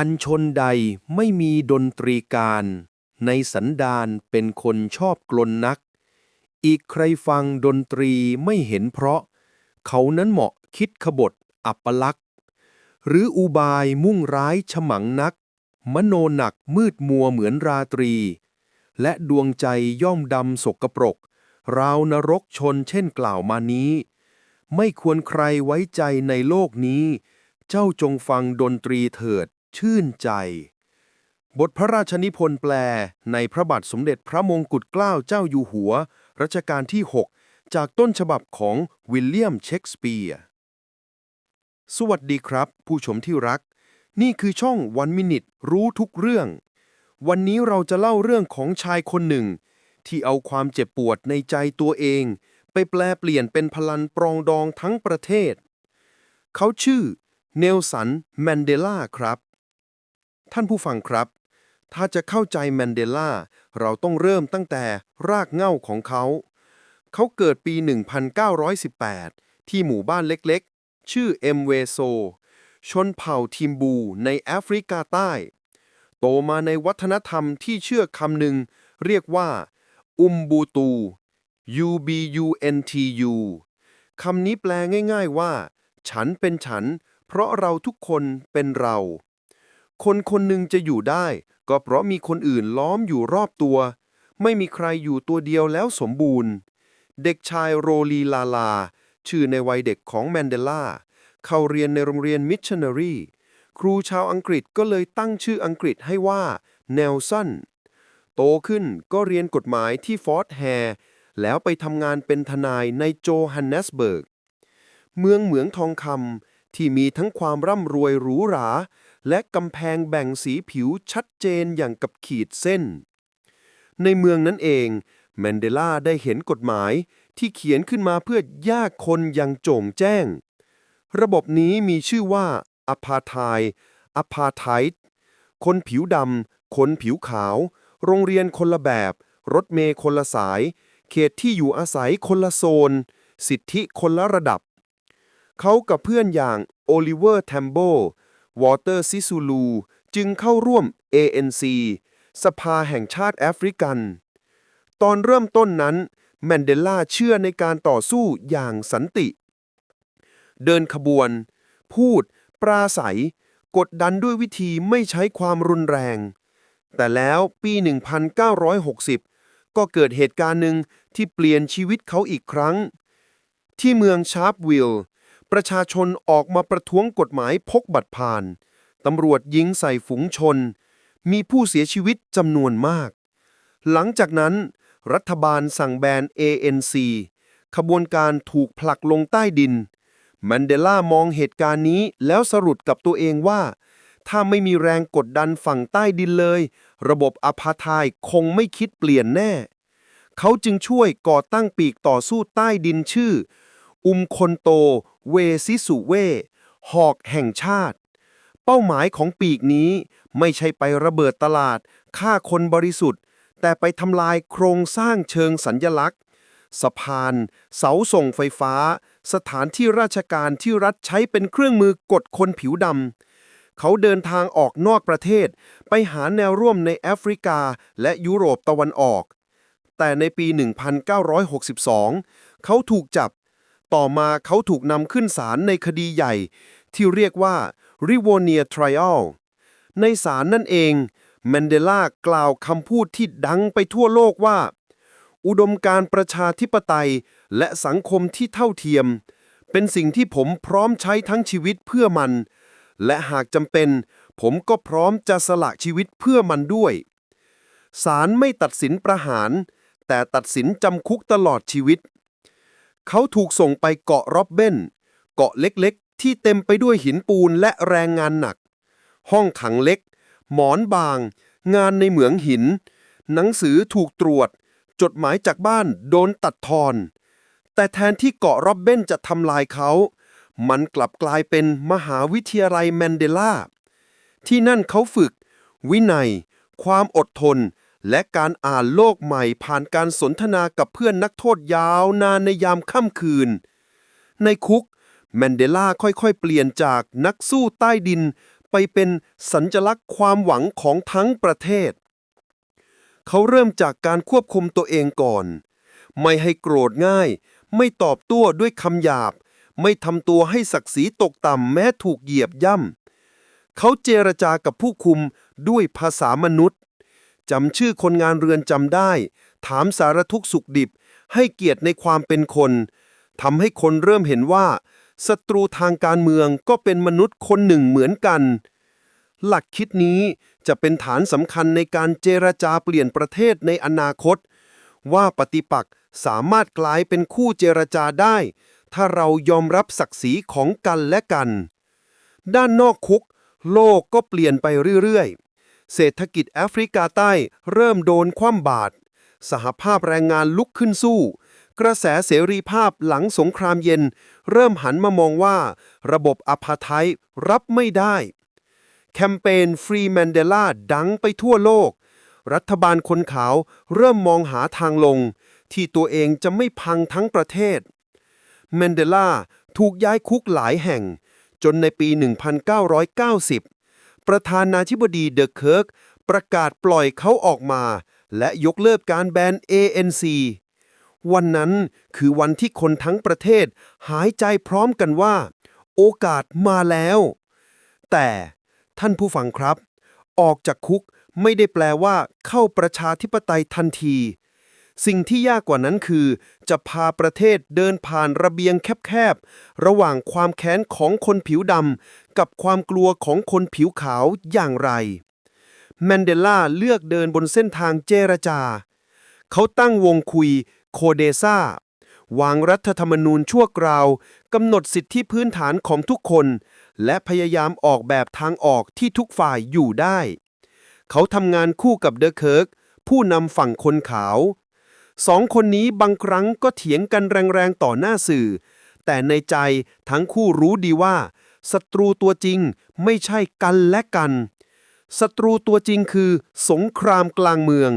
อัญชนใดไม่มีดนตรีการ ในสันดานเป็นคนชอบกลนนัก อีกใครฟังดนตรีไม่เห็นเพราะ เขานั้นเหมาะคิดขบฏอัปลักษ์หรืออุบายมุ่งร้ายฉมังนัก มโนหนักมืดมัวเหมือนราตรี และดวงใจย่อมดำสกปรก ราวนรกชนเช่นกล่าวมานี้ ไม่ควรใครไว้ใจในโลกนี้ เจ้าจงฟังดนตรีเถิด ชื่นใจ บทพระราชนิพนธ์แปลในพระบาทสมเด็จพระมงกุฎเกล้าเจ้าอยู่หัว รัชกาลที่ 6 จากต้นฉบับของวิลเลียมเชกสเปียร์ สวัสดีครับ ผู้ชมที่รัก นี่คือช่องวันมินิทรู้ทุกเรื่อง วันนี้เราจะเล่าเรื่องของชายคนหนึ่ง ที่เอาความเจ็บปวดในใจตัวเอง ไปแปลเปลี่ยนเป็นพลันปรองดองทั้งประเทศ เขาชื่อเนลสันแมนเดลาครับ ท่านผู้ฟังครับ ถ้าจะเข้าใจแมนเดลาเราต้องเริ่มตั้งแต่รากเหง้าของเขา เขาเกิดปี 1918 ที่หมู่บ้านเล็กๆ ชื่อเอ็มเวโซ ชนเผ่าทิมบูในแอฟริกาใต้ โตมาในวัฒนธรรมที่เชื่อคำหนึ่ง เรียกว่า อุมบูตู U B U N T U คำนี้แปลง่าย ๆว่า ฉันเป็นฉัน เพราะเราทุกคนเป็นเรา คนคนหนึ่งจะอยู่ได้ ก็เพราะมีคนอื่นล้อมอยู่รอบตัว ไม่มีใครอยู่ตัวเดียวแล้วสมบูรณ์ เด็กชายโรลีลาลา ชื่อในวัยเด็กของแมนเดลา เข้าเรียนในโรงเรียนมิชชันนารีครูชาวอังกฤษก็เลยตั้งชื่ออังกฤษให้ว่าเนลสันโตขึ้นก็เรียนกฎหมายที่ฟอร์ดแฮร์แล้วไปทำงานเป็นทนายในโจฮันเนสเบิร์ก เมืองเหมืองทองคำที่มีทั้งความร่ำรวยหรูหรา และกำแพงแบ่งสีผิวชัดเจนอย่างกับขีดเส้น ในเมืองนั้นเองแมนเดลาได้เห็นกฎหมายที่เขียนขึ้นมาเพื่อยากคนอย่างโจ่งแจ้ง ระบบนี้มีชื่อว่าอพาไทอพาไทด์คนผิวดำ คนผิวขาว โรงเรียนคนละแบบ รถเมย์คนละสาย เขตที่อยู่อาศัยคนละโซน สิทธิคนละระดับ เขากับเพื่อนอย่างโอลิเวอร์แทมโบ วอเตอร์ซิซูลู จึงเข้าร่วม ANC สภาแห่งชาติแอฟริกัน ตอนเริ่มต้นนั้น แมนเดลาเชื่อในการต่อสู้อย่างสันติ เดินขบวน พูด ปราศัย กดดันด้วยวิธีไม่ใช้ความรุนแรง แต่แล้วปี 1960 ก็เกิดเหตุการณ์หนึ่งที่เปลี่ยนชีวิตเขาอีกครั้ง ที่เมืองชาร์ปวิลล์ ประชาชนออกมาประท้วงกฎหมายพกบัตรผ่าน ตำรวจยิงใส่ฝูงชน มีผู้เสียชีวิตจำนวนมาก หลังจากนั้น รัฐบาลสั่งแบน ANC ขบวนการถูกผลักลงใต้ดิน แมนเดลามองเหตุการณ์นี้แล้วสรุปกับตัวเองว่า ถ้าไม่มีแรงกดดันฝั่งใต้ดินเลย ระบบอพาทด์คงไม่คิดเปลี่ยนแน่ เขาจึงช่วยก่อตั้งปีกต่อสู้ใต้ดินชื่อ อุมคนโต เวซิสุเว หอกแห่งชาติ เป้าหมายของปีกนี้ไม่ใช่ไประเบิดตลาดฆ่าคนบริสุทธิ์ แต่ไปทำลายโครงสร้างเชิงสัญญลักษณ์ สะพาน เสาส่งไฟฟ้า สถานที่ราชการที่รัฐใช้เป็นเครื่องมือกดคนผิวดำเขาเดินทางออกนอกประเทศ ไปหาแนวร่วมในแอฟริกาและยุโรปตะวันออก แต่ในปี 1962 เขาถูกจับ ต่อมาเขาถูกนำขึ้นศาลในคดีใหญ่ ที่เรียกว่า Rivonia Trial ในศาลนั่นเองแมนเดลากล่าวคำพูดที่ดังไปทั่วโลกว่า อุดมการประชาธิปไตยและสังคมที่เท่าเทียม เป็นสิ่งที่ผมพร้อมใช้ทั้งชีวิตเพื่อมัน และหากจำเป็น ผมก็พร้อมจะสละชีวิตเพื่อมันด้วยศาลไม่ตัดสินประหาร แต่ตัดสินจำคุกตลอดชีวิต เขาถูกส่งไปเกาะร็อบเบนเกาะเล็กๆ ที่เต็มไปด้วยหินปูนและแรงงานหนัก ห้องขังเล็ก หมอนบาง งานในเหมืองหิน หนังสือถูกตรวจ จดหมายจากบ้านโดนตัดทอน แต่แทนที่เกาะร็อบเบนจะทำลายเขา มันกลับกลายเป็นมหาวิทยาลัยแมนเดลาที่นั่นเขาฝึก วินัย ความอดทน และการอ่านโลกใหม่ผ่านการสนทนากับเพื่อนนักโทษยาวนานในยามค่ำคืน ในคุก แมนเดลาค่อยๆ เปลี่ยนจากนักสู้ใต้ดิน ไปเป็นสัญลักษณ์ความหวังของทั้งประเทศ เขาเริ่มจากการควบคุมตัวเองก่อน ไม่ให้โกรธง่าย ไม่ตอบโต้ด้วยคำหยาบ ไม่ทำตัวให้ศักดิ์ศรีตกต่ำแม้ถูกเหยียบย่ำเขาเจรจากับผู้คุมด้วยภาษามนุษย์ จำชื่อคนงานเรือนจำได้ ถามสารทุกสุขดิบ ให้เกียรติในความเป็นคนทำให้คนเริ่มเห็นว่าศัตรูทางการเมืองก็เป็นมนุษย์คนหนึ่งเหมือนกัน หลักคิดนี้จะเป็นฐานสำคัญในการเจรจาเปลี่ยนประเทศในอนาคต ว่าปฏิปักษ์สามารถกลายเป็นคู่เจรจาได้ ถ้าเรายอมรับศักดิ์ศรีของกันและกัน ด้านนอกคุก โลกก็เปลี่ยนไปเรื่อยๆ เศรษฐกิจแอฟริกาใต้เริ่มโดนคว่ำบาตรสหภาพแรงงานลุกขึ้นสู้ กระแสเสรีภาพหลังสงครามเย็น เริ่มหันมามองว่า ระบบอพาร์ไทป์รับไม่ได้ แคมเปญฟรีแมนเดลาดังไปทั่วโลก รัฐบาลคนขาวเริ่มมองหาทางลง ที่ตัวเองจะไม่พังทั้งประเทศแมนเดลาถูกย้ายคุกหลายแห่ง จนในปี 1990 ประธานาธิบดีเดอะเคิร์กประกาศปล่อยเขาออกมา และยกเลิกการแบน ANC วันนั้นคือวันที่คนทั้งประเทศหายใจพร้อมกันว่า โอกาสมาแล้ว แต่ท่านผู้ฟังครับ ออกจากคุกไม่ได้แปลว่าเข้าประชาธิปไตยทันที สิ่งที่ยากกว่านั้นคือ จะพาประเทศเดินผ่านระเบียงแคบๆ ระหว่างความแค้นของคนผิวดำกับความกลัวของคนผิวขาวอย่างไร แมนเดลาเลือกเดินบนเส้นทางเจรจา เขาตั้งวงคุยโคเดซาวางรัฐธรรมนูญชั่วคราวกำหนดสิทธิพื้นฐานของทุกคน และพยายามออกแบบทางออกที่ทุกฝ่ายอยู่ได้ เขาทำงานคู่กับเดอะเคิร์กผู้นำฝั่งคนขาว สองคนนี้บางครั้งก็เถียงกันแรงๆต่อหน้าสื่อ แต่ในใจทั้งคู่รู้ดีว่าศัตรูตัวจริงไม่ใช่กันและกันศัตรูตัวจริงคือสงครามกลางเมือง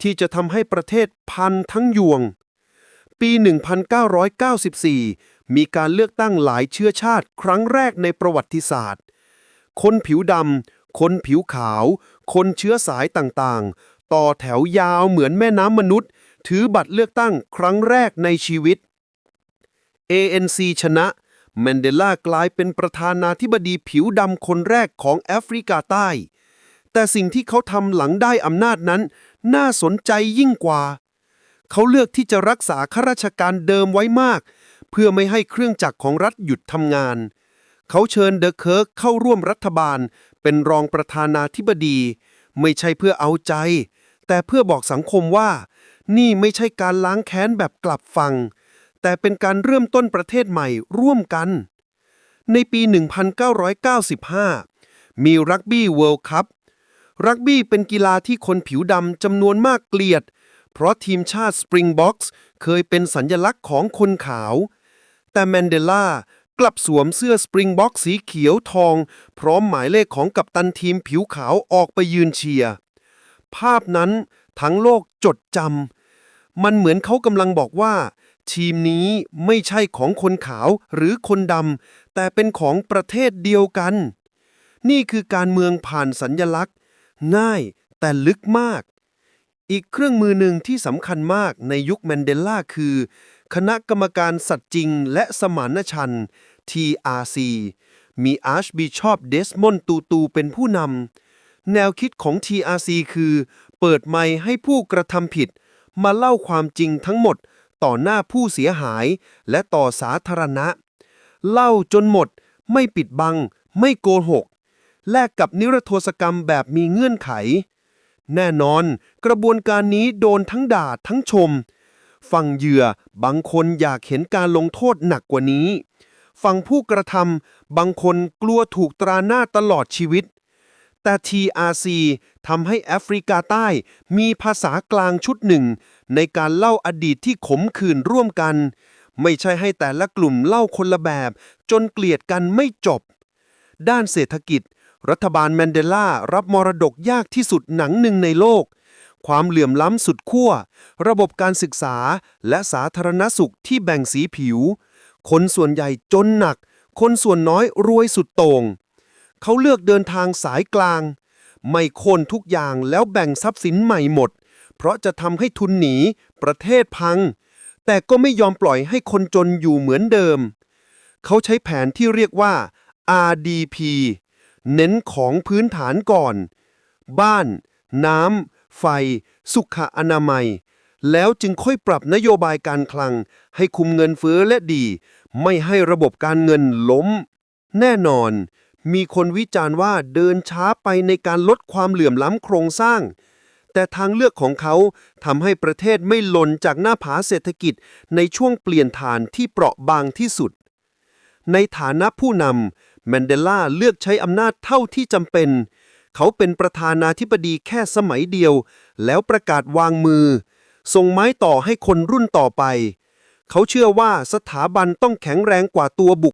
ที่จะทำให้ประเทศพันทั้งยวง ปี 1994 มีการเลือกตั้งหลายเชื้อชาติครั้งแรกในประวัติศาสตร์ คนผิวดำ คนผิวขาว คนเชื้อสายต่างๆ ต่อแถวยาวเหมือนแม่น้ำมนุษย์ ถือบัตรเลือกตั้งครั้งแรกในชีวิต ANC ชนะ แมนเดลากลายเป็นประธานาธิบดีผิวดำคนแรกของแอฟริกาใต้ แต่สิ่งที่เขาทำหลังได้อำนาจนั้น น่าสนใจยิ่งกว่า เขาเลือกที่จะรักษาข้าราชการเดิมไว้มาก เพื่อไม่ให้เครื่องจักรของรัฐหยุดทำงาน เขาเชิญเดอะเคิร์กเข้าร่วมรัฐบาล เป็นรองประธานาธิบดี ไม่ใช่เพื่อเอาใจ แต่เพื่อบอกสังคมว่า นี่ไม่ใช่การล้างแค้นแบบกลับฟังแต่เป็นการเริ่มต้นประเทศใหม่ร่วมกัน ในปี 1995 มีรักบี้เวิลด์คัพ รักบี้เป็นกีฬาที่คนผิวดำจำนวนมากเกลียด เพราะทีมชาติสปริงบ็อกซ์เคยเป็นสัญญลักษณ์ของคนขาว แต่แมนเดลากลับสวมเสื้อสปริงบ็อกซ์สีเขียวทอง พร้อมหมายเลขของกัปตันทีมผิวขาวออกไปยืนเชียร์ ภาพนั้นทั้งโลกจดจำ มันเหมือนเขากำลังบอกว่า ทีมนี้ไม่ใช่ของคนขาวหรือคนดำแต่เป็นของประเทศเดียวกัน นี่คือการเมืองผ่านสัญญลักษณ์ ง่ายแต่ลึกมาก อีกเครื่องมือหนึ่งที่สำคัญมากในยุคแมนเดลาคือ คณะกรรมการสัตว์จริงและสมานฉันท์ TRC มีอาร์ชบิชอปเดสมอนตูตูเป็นผู้นำแนวคิดของ TRC คือ เปิดไมค์ให้ผู้กระทำผิด มาเล่าความจริงทั้งหมดต่อหน้าผู้เสียหายและต่อสาธารณะ เล่าจนหมด ไม่ปิดบัง ไม่โกหก แลกกับนิรโทษกรรมแบบมีเงื่อนไข แน่นอน กระบวนการนี้โดนทั้งด่าทั้งชม ฝั่งเหยื่อบางคนอยากเห็นการลงโทษหนักกว่านี้ ฝั่งผู้กระทำบางคนกลัวถูกตราหน้าตลอดชีวิตแต่ TRC ทำให้แอฟริกาใต้มีภาษากลางชุดหนึ่ง ในการเล่าอดีตที่ขมขื่นร่วมกัน ไม่ใช่ให้แต่ละกลุ่มเล่าคนละแบบ จนเกลียดกันไม่จบ ด้านเศรษฐกิจ รัฐบาลแมนเดลารับมรดกยากที่สุดหนังหนึ่งในโลก ความเหลื่อมล้ำสุดขั้ว ระบบการศึกษาและสาธารณสุขที่แบ่งสีผิว คนส่วนใหญ่จนหนัก คนส่วนน้อยรวยสุดโต่งเขาเลือกเดินทางสายกลาง ไม่โค่นทุกอย่างแล้วแบ่งทรัพย์สินใหม่หมด เพราะจะทำให้ทุนหนี ประเทศพัง แต่ก็ไม่ยอมปล่อยให้คนจนอยู่เหมือนเดิม เขาใช้แผนที่เรียกว่า RDP เน้นของพื้นฐานก่อน บ้าน น้ำ ไฟ สุขอนามัย แล้วจึงค่อยปรับนโยบายการคลัง ให้คุมเงินเฟ้อและดี ไม่ให้ระบบการเงินล้ม แน่นอน มีคนวิจารณ์ว่าเดินช้าไปในการลดความเหลื่อมล้ำโครงสร้าง แต่ทางเลือกของเขาทำให้ประเทศไม่หล่นจากหน้าผาเศรษฐกิจในช่วงเปลี่ยนฐานที่เปราะบางที่สุด ในฐานะผู้นำแมนเดลาเลือกใช้อำนาจเท่าที่จำเป็น เขาเป็นประธานาธิบดีแค่สมัยเดียว แล้วประกาศวางมือ ส่งไม้ต่อให้คนรุ่นต่อไป เขาเชื่อว่าสถาบันต้องแข็งแรงกว่าตัวบุค